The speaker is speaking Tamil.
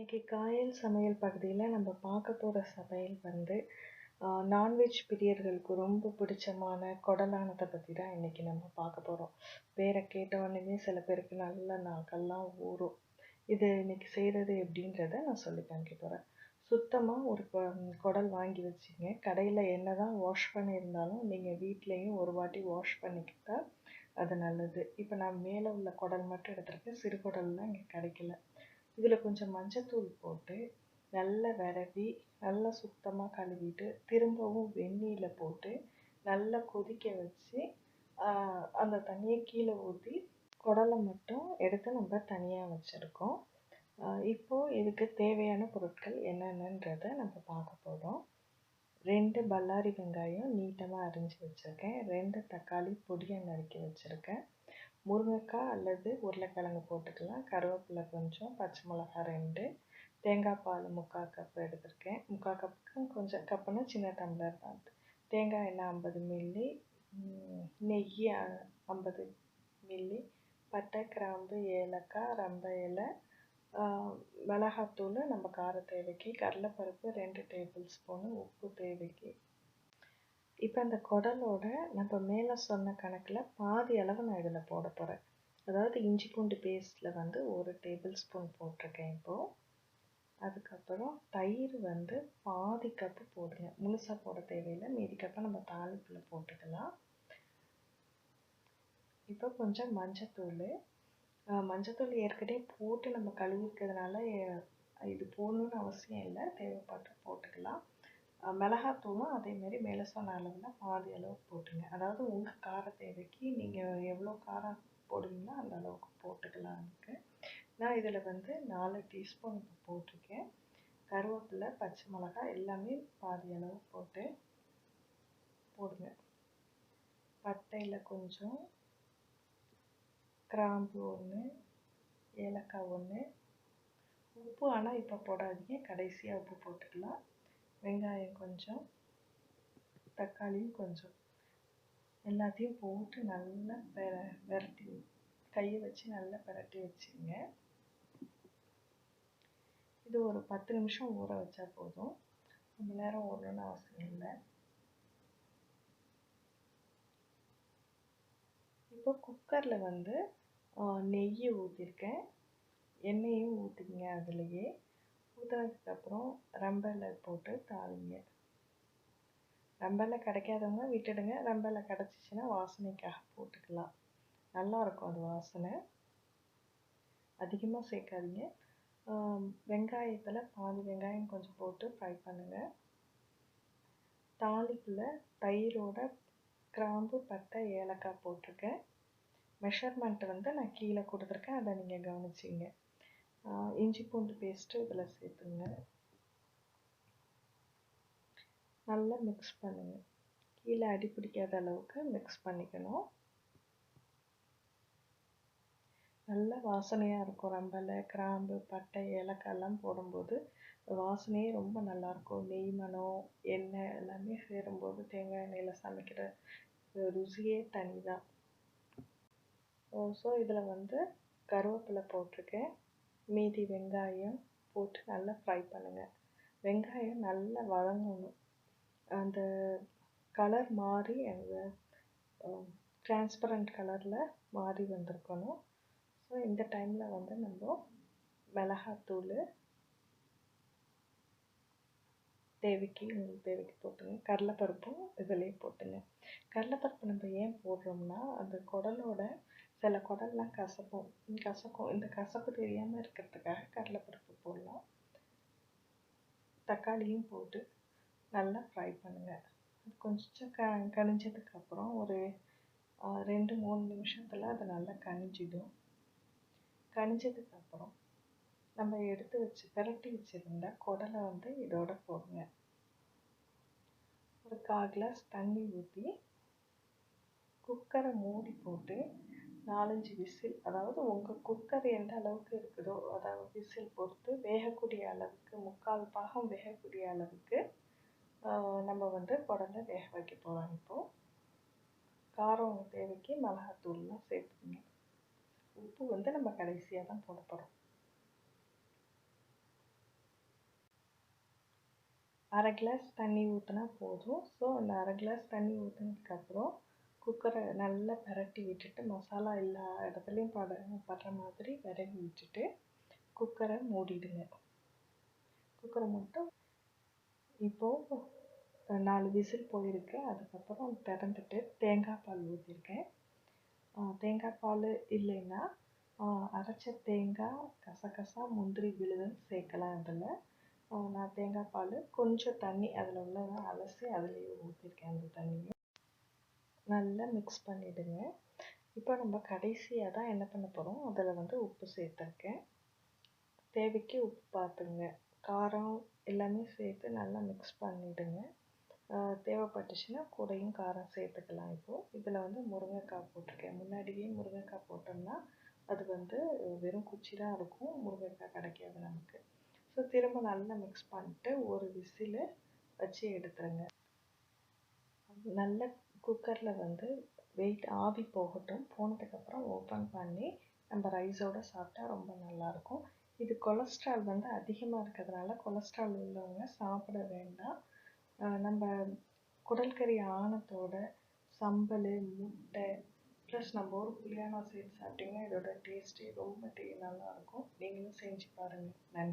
இன்றைக்கி காயல் சமையல் பகுதியில் நம்ம பார்க்க போகிற சமையல் வந்து நான்வெஜ் பிரியர்களுக்கு ரொம்ப பிடிச்சமான குடலானத்தை பற்றி தான் இன்றைக்கி நம்ம பார்க்க போகிறோம் பேரை கேட்டவொடனே சில பேருக்கு நல்ல நாக்கெல்லாம் ஊறும். இது இன்னைக்கு செய்கிறது எப்படின்றத நான் சொல்லி காமிக்க போகிறேன் சுத்தமாக ஒரு குடல் வாங்கி வச்சுங்க. கடையில் என்ன தான் வாஷ் பண்ணியிருந்தாலும் நீங்கள் வீட்லேயும் ஒரு வாட்டி வாஷ் பண்ணிக்கிட்டால் அது நல்லது. இப்போ நான் மேலே உள்ள குடல் மட்டும் எடுத்துருக்கேன். சிறு குடல்லாம் இங்கே கிடைக்கல. இதில் கொஞ்சம் மஞ்சத்தூள் போட்டு நல்லா விரவி நல்லா சுத்தமாக கழுவிட்டு திரும்பவும் வெந்நீரில் போட்டு நல்லா கொதிக்க வச்சு அந்த தண்ணியை கீழே ஊற்றி குடலை மட்டும் எடுத்து நம்ம தனியாக வச்சுருக்கோம். இப்போது இதுக்கு தேவையான பொருட்கள் என்னென்னன்றதை நம்ம பார்க்க போகிறோம் ரெண்டு பல்லாரி வெங்காயம் நீட்டமாக அரிஞ்சு வச்சுருக்கேன். ரெண்டு தக்காளி பொடியாக நறுக்கி வச்சுருக்கேன். முருங்கைக்காய் அல்லது உருளைக்கிழங்கு போட்டுக்கலாம். கருவேப்பிலை கொஞ்சம் பச்சை மிளகாய் ரெண்டு தேங்காய் பால் முக்கால் கப் எடுத்திருக்கேன். முக்கால் கப்புக்கு கொஞ்சம் கப்புனா சின்ன டம்ளர் தான். தேங்காய் எண்ணெய் ஐம்பது மில்லி நெய் ஐம்பது மில்லி பட்டை கிராம்பு ஏலக்காய் ரம்ப இலை மிளகாத்தூள் நம்ம கார தேவைக்கு கடலைப்பருப்பு ரெண்டு டேபிள் ஸ்பூனு உப்பு தேவைக்கு. இப்போ அந்த குடலோட நம்ம மேலே சொன்ன கணக்கில் பாதி அளவு நான் இதில் போட போகிறேன் அதாவது இஞ்சி பூண்டு பேஸ்ட்டில் வந்து ஒரு டேபிள் ஸ்பூன் போட்டிருக்கேன் இப்போது அதுக்கப்புறம் தயிர் வந்து பாதி கப்பு போடுங்க. முழுசாக போட தேவையில்லை. மீதி கப்பை நம்ம தாளிப்பில் போட்டுக்கலாம். இப்போ கொஞ்சம் மஞ்சத்தூள். மஞ்சத்தூள் ஏற்கனவே போட்டு நம்ம கழுவிக்கிறதுனால இது போடணுன்னு அவசியம் இல்லை. தேவைப்பட்டு போட்டுக்கலாம். மிளகாத்தூளும் அதேமாரி மேலே சொன்ன அளவில் பாதி அளவு போட்டுங்க. அதாவது உங்கள் கார தேவைக்கு நீங்கள் எவ்வளோ காரம் போடுவீங்களோ அந்த அளவுக்கு போட்டுக்கலாம் நான் இதில் வந்து நாலு டீஸ்பூன் இப்போ போட்டிருக்கேன். கருவேப்பிலை பச்சை மிளகாய் எல்லாமே பாதி அளவு போட்டு போடுங்க. பட்டையில் கொஞ்சம் கிராம்பு ஒன்று ஏலக்காய் ஒன்று உப்பு ஆனால் இப்போ போடாதீங்க. கடைசியாக உப்பு போட்டுக்கலாம். வெங்காயம் கொஞ்சம் தக்காளியும் கொஞ்சம். எல்லாத்தையும் போட்டு நல்லா பெர விரட்டி கையை வச்சு நல்லா பிரட்டி வச்சுங்க. இது ஒரு பத்து நிமிஷம் ஊற வச்சா போதும். ரொம்ப நேரம் ஊறணும்னு அவசியம் இல்லை. இப்போ குக்கரில் வந்து நெய்யை நெய் ஊற்றிருக்கேன் எண்ணெயும் ஊற்றிங்க அதுலேயே. ஊற்றுனதுக்கப்புறம் ரம்பலை போட்டு தாளிங்க. ரம்பலை கிடைக்காதவங்க விட்டுடுங்க. ரம்பலை கிடச்சிச்சின்னா வாசனைக்காக போட்டுக்கலாம். நல்லா இருக்கும் அது வாசனை. அதிகமாக சேர்க்காதீங்க. வெங்காயத்தில் பாதி வெங்காயம் கொஞ்சம் போட்டு ஃப்ரை பண்ணுங்கள் தாளிப்பில் தயிரோட கிராம்பு பட்டை ஏலக்காய் போட்டிருக்கேன். மெஷர்மெண்ட் வந்து நான் கீழே கொடுத்துருக்கேன். அதை நீங்கள் கவனிச்சிங்க. இஞ்சி பூண்டு பேஸ்ட்டு இதில் சேர்த்துங்க. நல்லா மிக்ஸ் பண்ணுங்கள் கீழே அடி பிடிக்காத அளவுக்கு மிக்ஸ் பண்ணிக்கணும். நல்ல வாசனையாக இருக்கும் ரம்பலை கிராம்பு பட்டை ஏலக்காய் எல்லாம் போடும்போது வாசனையே ரொம்ப நல்லாயிருக்கும். நெய் மனம் எண்ணெய் எல்லாமே சேரும்போது தேங்காய் எண்ணெயில் சமைக்கிற ருசியே தனி தான் ஸோ இதில் வந்து கருவேப்பிலை போட்டிருக்கேன். மீதி வெங்காயம் போட்டு நல்லா ஃப்ரை பண்ணுங்கள் வெங்காயம் நல்லா வதங்கணும். அந்த கலர் மாறி அந்த டிரான்ஸ்பரண்ட் கலரில் மாறி வந்திருக்கணும். ஸோ இந்த டைமில் வந்து நம்ம மிளகாத்தூள் தேவைக்கு உங்களுக்கு தேவைக்கு போட்டுங்க கடலைப்பருப்பும் இதிலே போட்டுங்க. கடலைப்பருப்பு நம்ம ஏன் போடுறோம்னா அந்த குடலோட சில குடல்லாம் கசப்போம் கசக்கும் இந்த கசப்பு தெரியாமல் இருக்கிறதுக்காக கடலைப்பருப்பு போடலாம். தக்காளியும் போட்டு நல்லா ஃப்ரை பண்ணுங்கள் அது கொஞ்சம் க கனிஞ்சதுக்கப்புறம் ஒரு ரெண்டு மூணு நிமிஷத்தில் அது நல்லா கனிஞ்சிடும். கனிஞ்சதுக்கப்புறம் நம்ம எடுத்து வச்சு பிரட்டி வச்சுருந்த குடலை வந்து இதோட போடுங்க. ஒரு கால் கிளாஸ் தண்ணி ஊற்றி குக்கரை மூடி போட்டு நாலஞ்சு விசில் அதாவது உங்கள் குக்கர் எந்த அளவுக்கு இருக்குதோ அதாவது விசில் பொறுத்து வேகக்கூடிய அளவுக்கு முக்கால் பாகம் வேகக்கூடிய அளவுக்கு நம்ம வந்து குடலை வேக வைக்க போகிறோம் இப்போது காரம் தேவைக்கு மிளகாத்தூள்லாம் சேர்த்துங்க உப்பு வந்து நம்ம கடைசியாக தான் போட போகிறோம் அரை கிளாஸ் தண்ணி ஊற்றினா போதும். ஸோ அந்த அரை கிளாஸ் தண்ணி ஊற்றினதுக்கப்புறம் குக்கரை நல்லா பரட்டி விட்டுட்டு மசாலா எல்லா இடத்துலையும் பட படுற மாதிரி விரவி விட்டுட்டு குக்கரை மூடிடுங்க. குக்கரை மட்டும் இப்போது நாலு விசில் போயிருக்கு. அதுக்கப்புறம் திறந்துட்டு தேங்காய் பால் ஊற்றிருக்கேன் தேங்காய் பால் இல்லைன்னா அரைச்ச தேங்காய் கசகசா முந்திரி விழுதுன்னு சேர்க்கலாம் அதில். நான் தேங்காய் பால் கொஞ்சம் தண்ணி அதில் உள்ளதை அலசி அதுலேயும் ஊற்றிருக்கேன் அந்த தண்ணியை. நல்லா மிக்ஸ் பண்ணிவிடுங்க இப்போ நம்ம கடைசியாக தான் என்ன பண்ண போகிறோம் அதில் வந்து உப்பு சேர்த்துருக்கேன். தேவைக்கு உப்பு பார்த்துங்க காரம் எல்லாமே சேர்த்து நல்லா மிக்ஸ் பண்ணிவிடுங்க தேவைப்பட்டுச்சுன்னா கூடையும் காரம் சேர்த்துக்கலாம் இப்போது இதில் வந்து முருங்கைக்காய் போட்டிருக்கேன். முன்னாடியே முருங்கைக்காய் போட்டோம்னா அது வந்து வெறும் குச்சி தான் இருக்கும். முருங்கைக்காய் கிடைக்காது நமக்கு. ஸோ திரும்ப நல்லா மிக்ஸ் பண்ணிட்டு ஒரு விசில் வச்சு எடுத்துருங்க. நல்ல குக்கரில் வந்து வெயிட் ஆவி போகட்டும். போனதுக்கப்புறம் ஓப்பன் பண்ணி நம்ம ரைஸோடு சாப்பிட்டா ரொம்ப நல்லாயிருக்கும். இது கொலஸ்ட்ரால் வந்து அதிகமாக இருக்கிறதுனால கொலஸ்ட்ரால் உள்ளவங்க சாப்பிட வேண்டாம். நம்ம குடல்கறி ஆணத்தோட சம்பல் முட்டை ப்ளஸ் நம்ம ஒரு புளியானா சேர்த்து சாப்பிட்டிங்கன்னா இதோட டேஸ்ட்டே ரொம்ப டே நல்லாயிருக்கும். நீங்களும் செஞ்சு பாருங்கள் நன்றி.